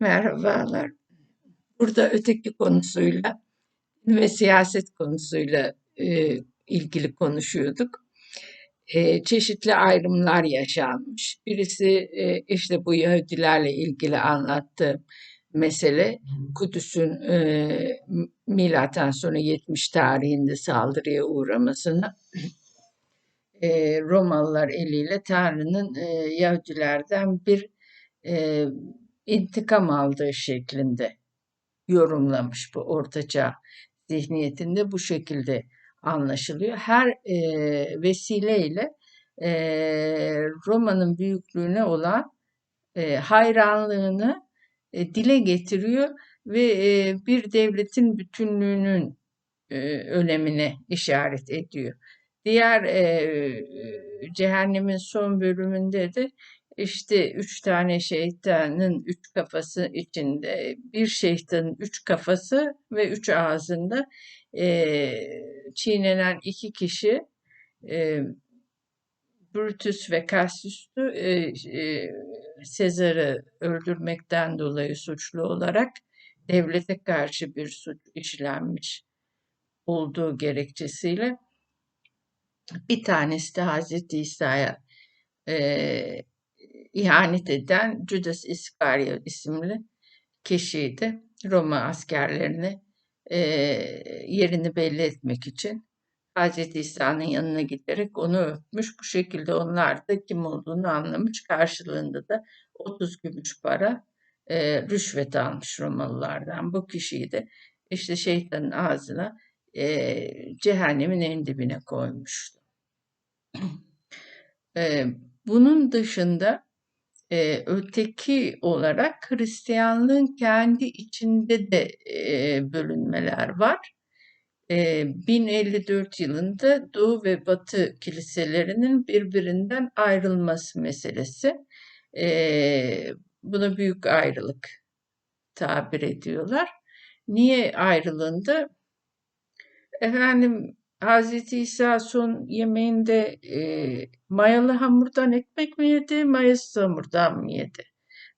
Merhabalar. Burada öteki konusuyla ve siyaset konusuyla e, ilgili konuşuyorduk. E, çeşitli ayrımlar yaşanmış. Birisi e, işte bu Yahudilerle ilgili anlattığı mesele Kudüs'ün e, milattan sonra 70 tarihinde saldırıya uğramasını e, Romalılar eliyle Tanrı'nın e, Yahudilerden bir e, intikam aldığı şeklinde yorumlamış bu ortaçağ zihniyetinde bu şekilde anlaşılıyor. Her e, vesileyle e, Roma'nın büyüklüğüne olan e, hayranlığını e, dile getiriyor ve e, bir devletin bütünlüğünün e, önemine işaret ediyor. Diğer e, cehennemin son bölümünde de işte üç tane şeytanın üç kafası içinde bir şeytanın üç kafası ve üç ağzında e, çiğnenen iki kişi e, Brutus ve Cassius'tu. E, e, Sezar'ı öldürmekten dolayı suçlu olarak devlete karşı bir suç işlenmiş olduğu gerekçesiyle bir tanesi de Hazreti İsa'ya e, ihanet eden Judas Iscariot isimli kişiydi. Roma askerlerine e, yerini belli etmek için Hazreti İsa'nın yanına giderek onu öpmüş. Bu şekilde onlar da kim olduğunu anlamış. Karşılığında da 30 gümüş para e, rüşvet almış Romalılardan. Bu kişiyi de işte şeytanın ağzına e, cehennemin en dibine koymuştu. e, bunun dışında e, öteki olarak Hristiyanlığın kendi içinde de e, bölünmeler var. E, 1054 yılında Doğu ve Batı kiliselerinin birbirinden ayrılması meselesi. E, buna büyük ayrılık tabir ediyorlar. Niye ayrılındı? Efendim Hazreti İsa son yemeğinde e, mayalı hamurdan ekmek mi yedi, mayasız hamurdan mı yedi?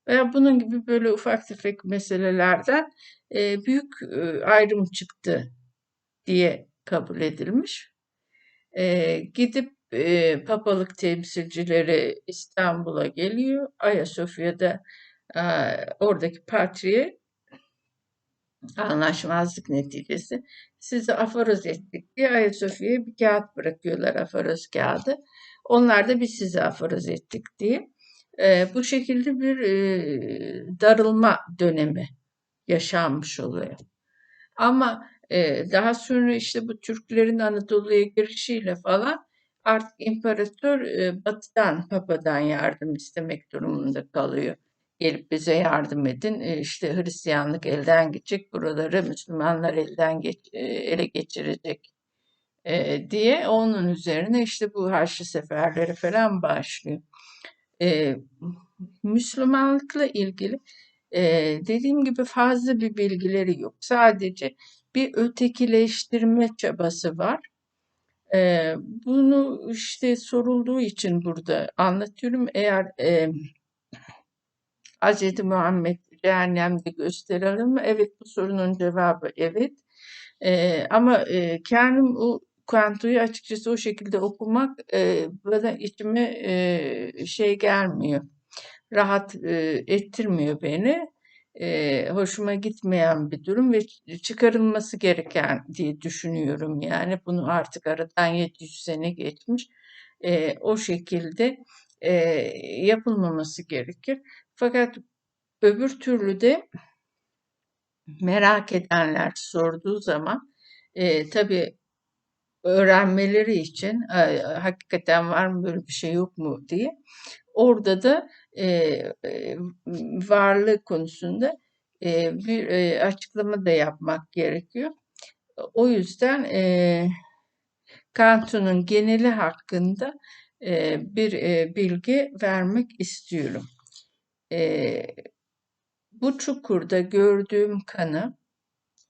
Veya bunun gibi böyle ufak tefek meselelerden e, büyük e, ayrım çıktı diye kabul edilmiş. E, gidip e, papalık temsilcileri İstanbul'a geliyor. Ayasofya'da e, oradaki patriye anlaşmazlık neticesi sizi aforoz ettik diye Ayasofya'ya bir kağıt bırakıyorlar aforoz kağıdı. Onlar da biz sizi aforoz ettik diye. E, bu şekilde bir e, darılma dönemi yaşanmış oluyor. Ama e, daha sonra işte bu Türklerin Anadolu'ya girişiyle falan artık imparator e, batıdan, papadan yardım istemek durumunda kalıyor gelip bize yardım edin. E, işte Hristiyanlık elden geçecek, buraları Müslümanlar elden geç, e, ele geçirecek e, diye onun üzerine işte bu Haçlı seferleri falan başlıyor. E, Müslümanlıkla ilgili dediğim gibi fazla bir bilgileri yok. Sadece bir ötekileştirme çabası var. Bunu işte sorulduğu için burada anlatıyorum. Eğer e, Hz. Muhammed cehennemde gösterelim mi? Evet bu sorunun cevabı evet. Ee, ama e, kendim o kuantuyu açıkçası o şekilde okumak e, bana içime e, şey gelmiyor. Rahat e, ettirmiyor beni. E, hoşuma gitmeyen bir durum ve çıkarılması gereken diye düşünüyorum. Yani bunu artık aradan 700 sene geçmiş. E, o şekilde e, yapılmaması gerekir. Fakat öbür türlü de merak edenler sorduğu zaman e, tabii öğrenmeleri için e, hakikaten var mı böyle bir şey yok mu? diye. Orada da e, e, varlığı konusunda e, bir e, açıklama da yapmak gerekiyor. O yüzden e, Kanton'un geneli hakkında e, bir e, bilgi vermek istiyorum e, bu çukurda gördüğüm kanı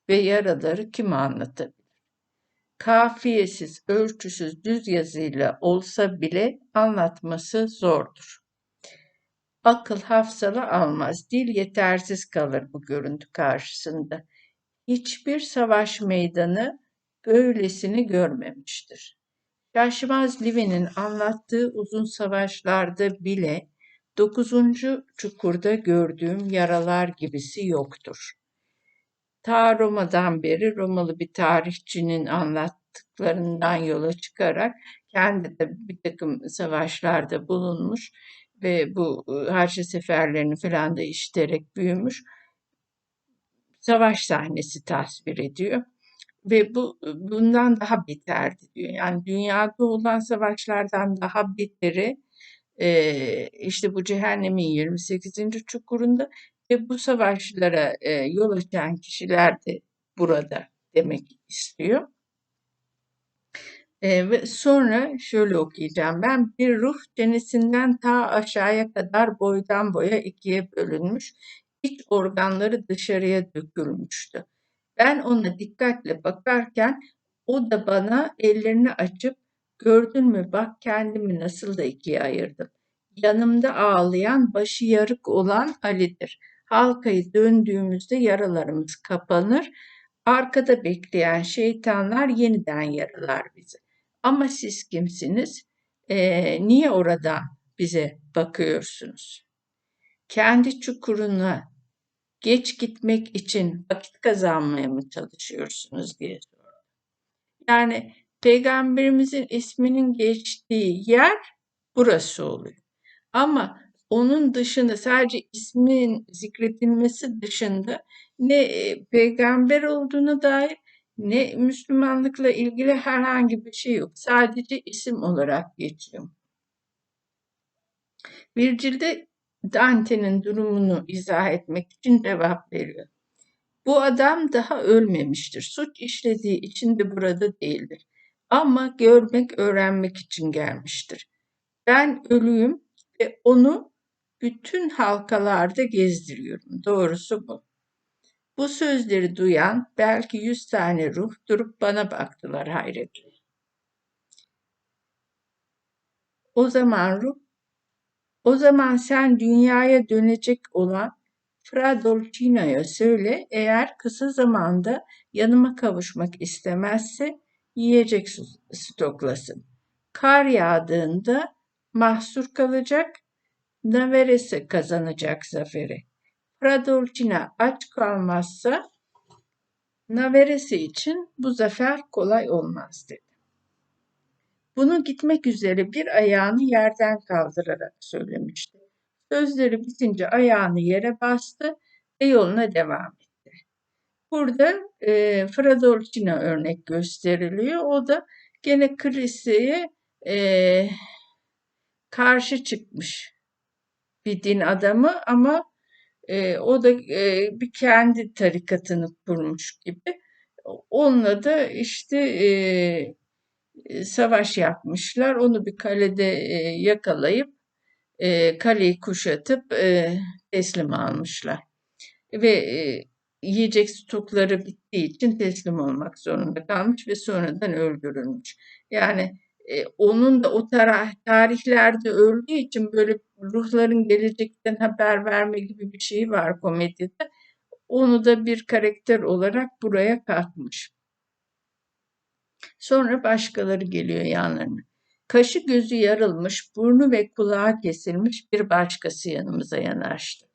ve yaraları kim anlatabilir? Kafiyesiz, ölçüsüz düz yazıyla olsa bile anlatması zordur. Akıl hafsala almaz, dil yetersiz kalır bu görüntü karşısında. Hiçbir savaş meydanı böylesini görmemiştir. Şaşmaz Livi'nin anlattığı uzun savaşlarda bile dokuzuncu çukurda gördüğüm yaralar gibisi yoktur. Ta Roma'dan beri Romalı bir tarihçinin anlattıklarından yola çıkarak kendi de bir takım savaşlarda bulunmuş ve bu ıı, Haçlı seferlerini falan da işiterek büyümüş. Savaş sahnesi tasvir ediyor ve bu bundan daha beterdi diyor. Yani dünyada olan savaşlardan daha beteri e, işte bu cehennemin 28. çukurunda ve bu savaşlara e, yol açan kişiler de burada demek istiyor. E, ve sonra şöyle okuyacağım ben. Bir ruh cenesinden ta aşağıya kadar boydan boya ikiye bölünmüş, iç organları dışarıya dökülmüştü. Ben ona dikkatle bakarken o da bana ellerini açıp gördün mü bak kendimi nasıl da ikiye ayırdım. Yanımda ağlayan başı yarık olan Ali'dir. Halkayı döndüğümüzde yaralarımız kapanır. Arkada bekleyen şeytanlar yeniden yaralar bizi. Ama siz kimsiniz? Ee, niye oradan bize bakıyorsunuz? Kendi çukuruna geç gitmek için vakit kazanmaya mı çalışıyorsunuz diye sordu. Yani peygamberimizin isminin geçtiği yer burası oluyor. Ama onun dışında sadece ismin zikredilmesi dışında ne e, peygamber olduğunu dair ne Müslümanlıkla ilgili herhangi bir şey yok. Sadece isim olarak geçiyor. Virgil'de Dante'nin durumunu izah etmek için cevap veriyor. Bu adam daha ölmemiştir. Suç işlediği için de burada değildir. Ama görmek, öğrenmek için gelmiştir. Ben ölüyüm ve onu bütün halkalarda gezdiriyorum. Doğrusu bu. Bu sözleri duyan belki yüz tane ruh durup bana baktılar hayretle. O zaman ruh o zaman sen dünyaya dönecek olan Fra Dolcino'ya söyle eğer kısa zamanda yanıma kavuşmak istemezse yiyecek stoklasın. Kar yağdığında mahsur kalacak, Naveres'e kazanacak zaferi. Fra Dolcina aç kalmazsa Naveres'i için bu zafer kolay olmaz dedi. Bunu gitmek üzere bir ayağını yerden kaldırarak söylemişti. Sözleri bitince ayağını yere bastı ve yoluna devam. Burada e, Fradolcina örnek gösteriliyor. O da gene Kriste'ye e, karşı çıkmış bir din adamı ama e, o da e, bir kendi tarikatını kurmuş gibi. Onunla da işte e, savaş yapmışlar. Onu bir kalede yakalayıp kaleyi kuşatıp teslim almışlar. Ve yiyecek stokları bittiği için teslim olmak zorunda kalmış ve sonradan öldürülmüş. Yani onun da o tarihlerde öldüğü için böyle ruhların gelecekten haber verme gibi bir şey var komedide. Onu da bir karakter olarak buraya katmış. Sonra başkaları geliyor yanlarına. Kaşı gözü yarılmış, burnu ve kulağı kesilmiş bir başkası yanımıza yanaştı.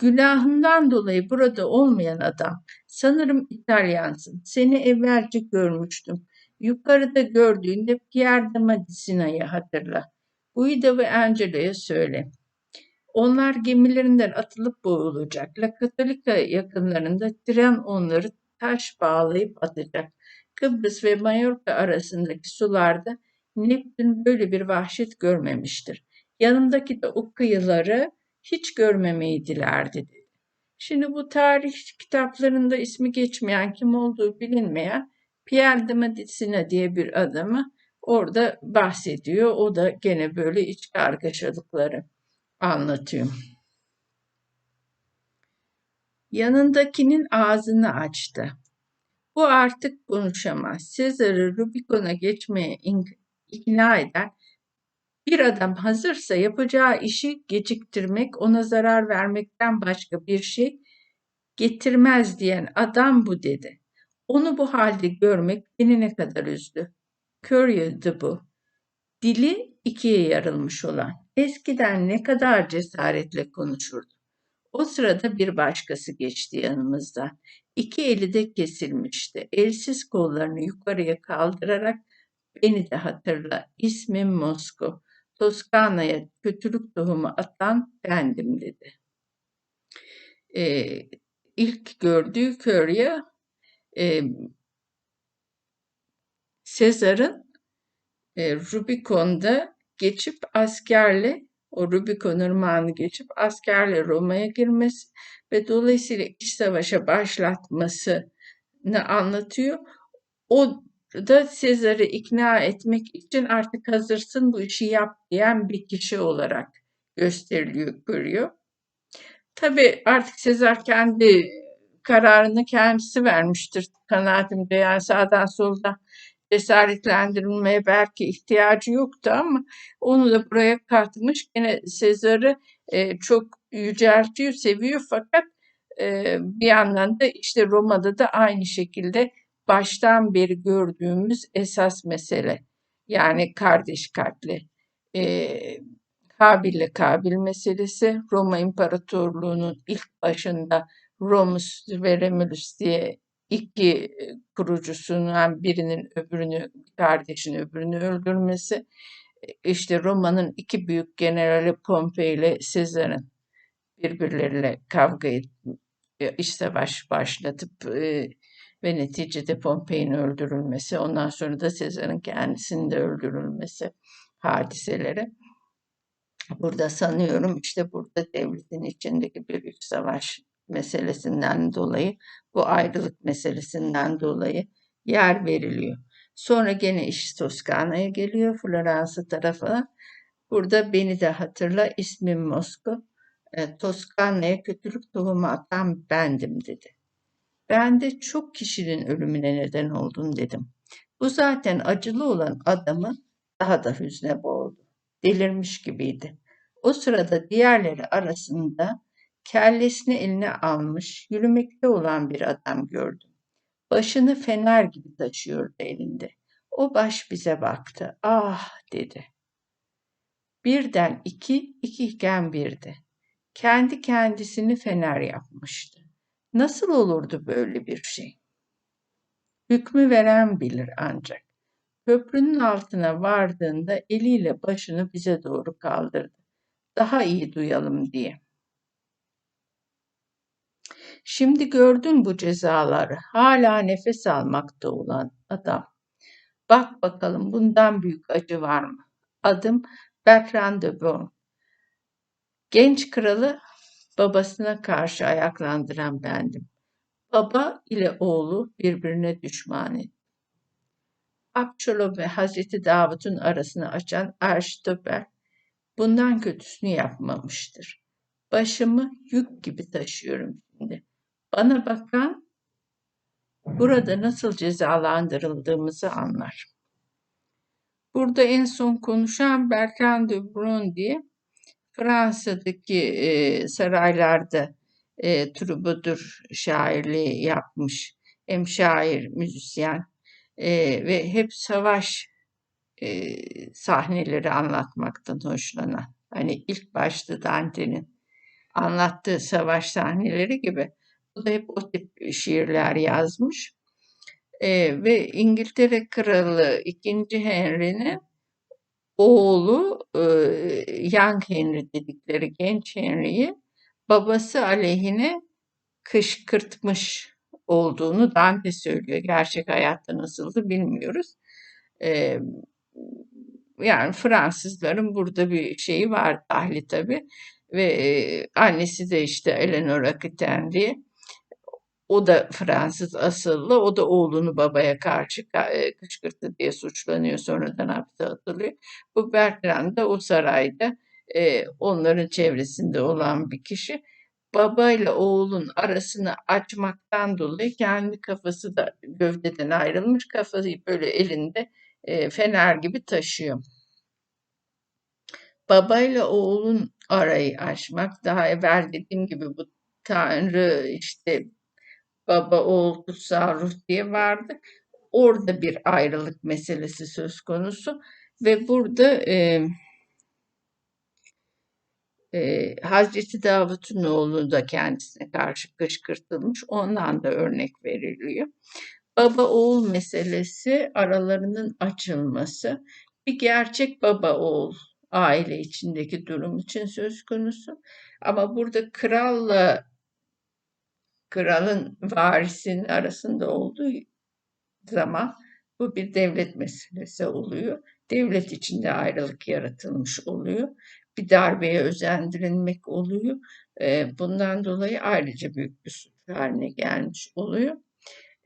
Günahından dolayı burada olmayan adam, sanırım İtalyansın, seni evvelce görmüştüm. Yukarıda gördüğünde Pierre de Medicina'yı hatırla. Guido ve Angelo'ya söyle. Onlar gemilerinden atılıp boğulacak. La Katolika yakınlarında tren onları taş bağlayıp atacak. Kıbrıs ve Mallorca arasındaki sularda Neptün böyle bir vahşet görmemiştir. Yanımdaki de o kıyıları hiç görmemeyi dilerdi dedi. Şimdi bu tarih kitaplarında ismi geçmeyen, kim olduğu bilinmeyen Pierre de Medicina diye bir adamı orada bahsediyor. O da gene böyle iç kargaşalıkları anlatıyor. Yanındakinin ağzını açtı. Bu artık konuşamaz. Sezar'ı Rubikon'a geçmeye ikna eden Bir adam hazırsa yapacağı işi geciktirmek, ona zarar vermekten başka bir şey getirmez diyen adam bu dedi. Onu bu halde görmek beni ne kadar üzdü. Curie'di bu. Dili ikiye yarılmış olan. Eskiden ne kadar cesaretle konuşurdu. O sırada bir başkası geçti yanımızdan. İki eli de kesilmişti. Elsiz kollarını yukarıya kaldırarak beni de hatırla. İsmim Mosko. Toskana'ya kötülük tohumu atan bendim dedi. Ee, ilk gördüğü Curie'ye e, Sezar'ın e, Rubikon'da geçip askerle o Rubikon ırmağını geçip askerle Roma'ya girmesi ve dolayısıyla iç savaşa başlatmasını anlatıyor. O da Sezar'ı ikna etmek için artık hazırsın bu işi yap diyen bir kişi olarak gösteriliyor, görüyor. Tabii artık Sezar kendi kararını kendisi vermiştir kanaatimde. Yani sağdan soldan cesaretlendirilmeye belki ihtiyacı yoktu ama onu da buraya katmış. Yine Sezar'ı e, çok yüceltiyor, seviyor fakat e, bir yandan da işte Roma'da da aynı şekilde baştan beri gördüğümüz esas mesele. Yani kardeş katli. E, Habil ile Kabil meselesi Roma İmparatorluğu'nun ilk başında Romus ve Remulus diye iki kurucusundan birinin öbürünü, kardeşin öbürünü öldürmesi, işte Roma'nın iki büyük generali Pompey ile Sezar'ın birbirleriyle kavga et, iç savaş başlatıp ve neticede Pompey'in öldürülmesi, ondan sonra da Sezar'ın kendisinin de öldürülmesi hadiseleri. Burada sanıyorum işte burada devletin içindeki bir iç savaş meselesinden dolayı, bu ayrılık meselesinden dolayı yer veriliyor. Sonra gene iş Toskana'ya geliyor, Floransa tarafına. Burada beni de hatırla, ismim Mosko. E, Toskana'ya kötülük tohumu atan bendim dedi. Ben de çok kişinin ölümüne neden oldum dedim. Bu zaten acılı olan adamı daha da hüzne boğdu. Delirmiş gibiydi. O sırada diğerleri arasında kellesini eline almış, yürümekte olan bir adam gördüm. Başını fener gibi taşıyordu elinde. O baş bize baktı. Ah dedi. Birden iki, ikiyken birdi. Kendi kendisini fener yapmıştı. Nasıl olurdu böyle bir şey? Hükmü veren bilir ancak. Köprünün altına vardığında eliyle başını bize doğru kaldırdı. Daha iyi duyalım diye. Şimdi gördün bu cezaları. Hala nefes almakta olan adam. Bak bakalım bundan büyük acı var mı? Adım Bertrand de Born. Genç kralı babasına karşı ayaklandıran bendim. Baba ile oğlu birbirine düşman etti. Abşalom ve Hazreti Davut'un arasını açan Arşitoper bundan kötüsünü yapmamıştır. Başımı yük gibi taşıyorum şimdi. Bana bakan burada nasıl cezalandırıldığımızı anlar. Burada en son konuşan Bertrand de Brun diye Fransa'daki e, saraylarda e, trubadur şairliği yapmış. Hem şair, müzisyen e, ve hep savaş e, sahneleri anlatmaktan hoşlanan. Hani ilk başta Dante'nin anlattığı savaş sahneleri gibi o da hep o tip şiirler yazmış. E, ve İngiltere Kralı 2. Henry'nin oğlu e, Young Henry dedikleri genç Henry'yi babası aleyhine kışkırtmış olduğunu Dante söylüyor. Gerçek hayatta nasıldı bilmiyoruz. E, yani Fransızların burada bir şeyi var dahli tabii ve e, annesi de işte Eleanor Aquitaine diye o da Fransız asıllı. O da oğlunu babaya karşı e, kışkırttı diye suçlanıyor. Sonradan hapse atılıyor. Bu Bertrand da o sarayda e, onların çevresinde olan bir kişi. Babayla oğlun arasını açmaktan dolayı kendi kafası da gövdeden ayrılmış. Kafayı böyle elinde e, fener gibi taşıyor. babayla oğlun arayı aşmak. Daha evvel dediğim gibi bu Tanrı işte baba, oğul, kutsal ruh diye vardı. Orada bir ayrılık meselesi söz konusu ve burada e, e, Hazreti Davut'un oğlu da kendisine karşı kışkırtılmış. Ondan da örnek veriliyor. Baba oğul meselesi aralarının açılması. Bir gerçek baba oğul aile içindeki durum için söz konusu. Ama burada kralla kralın varisinin arasında olduğu zaman bu bir devlet meselesi oluyor. Devlet içinde ayrılık yaratılmış oluyor. Bir darbeye özendirilmek oluyor. Bundan dolayı ayrıca büyük bir suç haline gelmiş oluyor.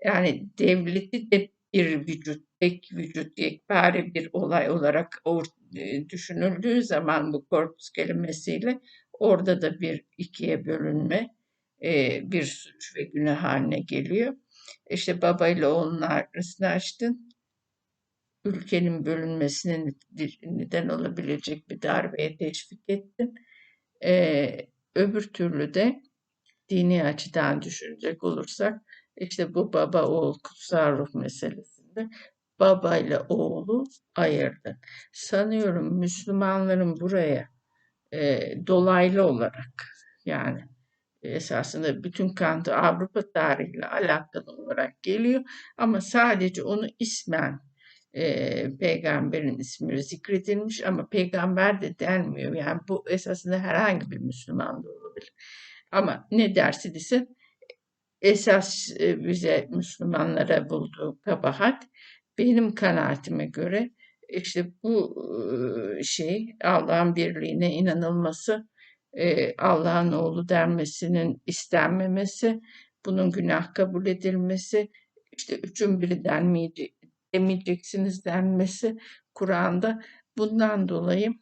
Yani devleti de bir vücut, tek vücut, yekpare bir olay olarak düşünüldüğü zaman bu korpus kelimesiyle orada da bir ikiye bölünme, bir suç ve günah haline geliyor. İşte babayla oğlun arasını açtın. Ülkenin bölünmesine neden olabilecek bir darbeye teşvik ettin. Ee, öbür türlü de dini açıdan düşünecek olursak işte bu baba oğul kutsal ruh meselesinde babayla oğlu ayırdı. Sanıyorum Müslümanların buraya e, dolaylı olarak yani esasında bütün Kant'ı Avrupa tarihiyle alakalı olarak geliyor ama sadece onu ismen e, peygamberin ismi zikredilmiş ama peygamber de denmiyor. Yani bu esasında herhangi bir Müslüman da olabilir. Ama ne dersi desin esas bize Müslümanlara bulduğu kabahat benim kanaatime göre işte bu şey Allah'ın birliğine inanılması Allah'ın oğlu denmesinin istenmemesi, bunun günah kabul edilmesi, işte üçün biri denmeyecek, demeyeceksiniz denmesi Kur'an'da bundan dolayı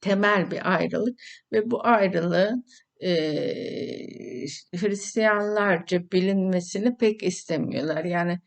temel bir ayrılık ve bu ayrılığın e, Hristiyanlarca bilinmesini pek istemiyorlar. Yani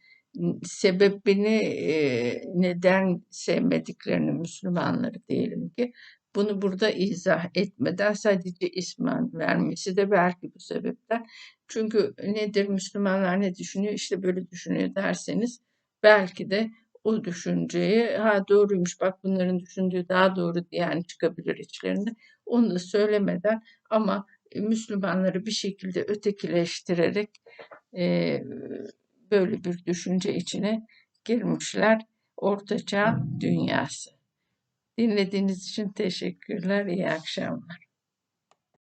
sebebini e, neden sevmediklerini Müslümanları diyelim ki bunu burada izah etmeden sadece ismen vermesi de belki bu sebepten. Çünkü nedir Müslümanlar ne düşünüyor? İşte böyle düşünüyor derseniz belki de o düşünceyi ha doğruymuş bak bunların düşündüğü daha doğru diyen çıkabilir içlerinde. Onu da söylemeden ama Müslümanları bir şekilde ötekileştirerek e, böyle bir düşünce içine girmişler. Ortaçağ dünyası. Dinlediğiniz için teşekkürler. İyi akşamlar.